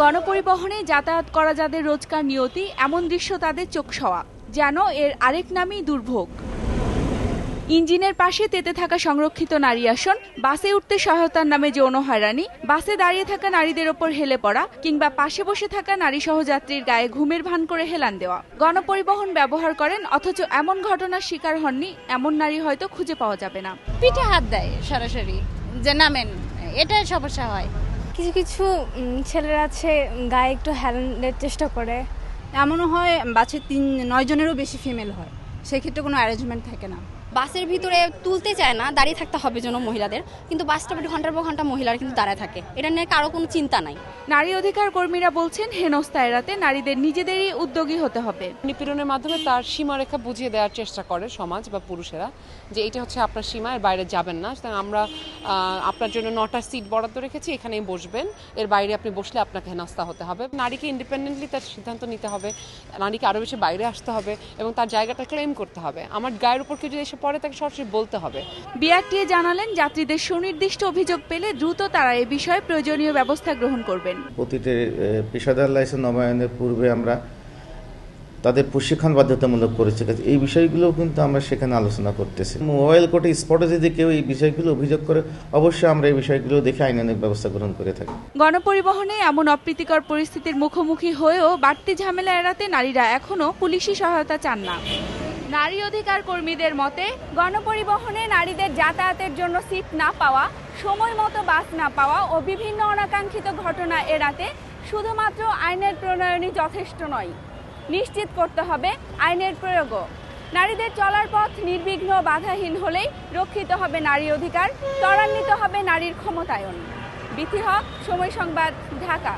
গণপরিবহনে যাতায়াত করা যাদের রোজকার নিয়তি এমন দৃশ্য তাদের চোখ সওয়া যেন এর আরেক নামই দুর্ভোগ। ইঞ্জিনের পাশে তেতে থাকা সংরক্ষিত নারী আসন বাসে উঠতে সহায়তার নামে যৌন হয়রানি বাসে দাঁড়িয়ে থাকা নারীদের ওপর হেলে পড়া কিংবা পাশে বসে থাকা নারী সহযাত্রীর গায়ে ঘুমের ভান করে হেলান দেওয়া। গণপরিবহন ব্যবহার করেন অথচ এমন ঘটনার শিকার হননি এমন নারী হয়তো খুঁজে পাওয়া যাবে না। পিঠে হাত দেয় সরাসরি যে নামেন এটাই সমস্যা হয়। কিছু কিছু ছেলেরা আছে গায়ে একটু হেলানের চেষ্টা করে। এমনও হয় বাছে তিন, নয় জনেরও বেশি ফিমেল হয়। সেক্ষেত্রে কোনো অ্যারেঞ্জমেন্ট থাকে না। বাসের ভিতরে তুলতে চায় না দাঁড়িয়ে থাকতে হবে যেন মহিলাদের। কিন্তু বাস স্টপে ঘণ্টার পর ঘণ্টা মহিলারা কিন্তু দাঁড়ায় থাকে। এটা নিয়ে কারও কোনো চিন্তা নাই। নারী অধিকার কর্মীরা বলছেন হেনস্থা এড়াতে নারীদের নিজেদেরই উদ্যোগী হতে হবে। নিপীড়নের মাধ্যমে তার সীমারেখা বুঝিয়ে দেওয়ার চেষ্টা করে সমাজ বা পুরুষেরা যে এটা হচ্ছে আপনার সীমা এর বাইরে যাবেন না। সুতরাং আমরা আপনার জন্য নটা সিট বরাদ্দ রেখেছি এখানেই বসবেন। এর বাইরে আপনি বসলে আপনাকে হেনস্থা হতে হবে। নারীকে ইন্ডিপেন্ডেন্টলি তার সিদ্ধান্ত নিতে হবে। নারীকে আরও বেশি বাইরে আসতে হবে এবং তার জায়গাটা ক্লেম করতে হবে। আমার গায়ের উপর কেউ যদি এসে পড়ে তাকে সরাসরি বলতে হবে। বিআরটিএ জানালেন যাত্রীদের সুনির্দিষ্ট অভিযোগ পেলে দ্রুত তারা এ বিষয়ে প্রয়োজনীয় ব্যবস্থা গ্রহণ করবেন। প্রতিটি পেশাদার লাইসেন্স নবায়নের পূর্বে আমরা তাদের প্রশিক্ষণ বাধ্যতামূলক করেছে। এই বিষয়গুলো কিন্তু আমরা সেখানে আলোচনা করতেছি। মোবাইল কোর্টে স্পটে যদি কেউ এই বিষয়গুলো অভিযোগ করে অবশ্যই আমরা এই বিষয়গুলো দেখে আইনানিক ব্যবস্থা গ্রহণ করে থাকি। গণপরিবহনে এমন অপ্রীতিকর পরিস্থিতির মুখোমুখি হয়েও বাড়তি ঝামেলা এড়াতে নারীরা এখনও পুলিশি সহায়তা চান না। নারী অধিকার কর্মীদের মতে, গণপরিবহনে নারীদের যাতায়াতের জন্য সিট না পাওয়া, সময় মতো বাস না পাওয়া ও বিভিন্ন অনাকাঙ্ক্ষিত ঘটনা এড়াতে শুধুমাত্র আইনের প্রণয়নই যথেষ্ট নয়। নিশ্চিত করতে হবে আইনের প্রয়োগও। নারীদের চলার পথ নির্বিঘ্ন বাধাহীন হলেই রক্ষিত হবে নারী অধিকার, ত্বরান্বিত হবে নারীর ক্ষমতায়ন। বিথি হক, সময় সংবাদ, ঢাকা।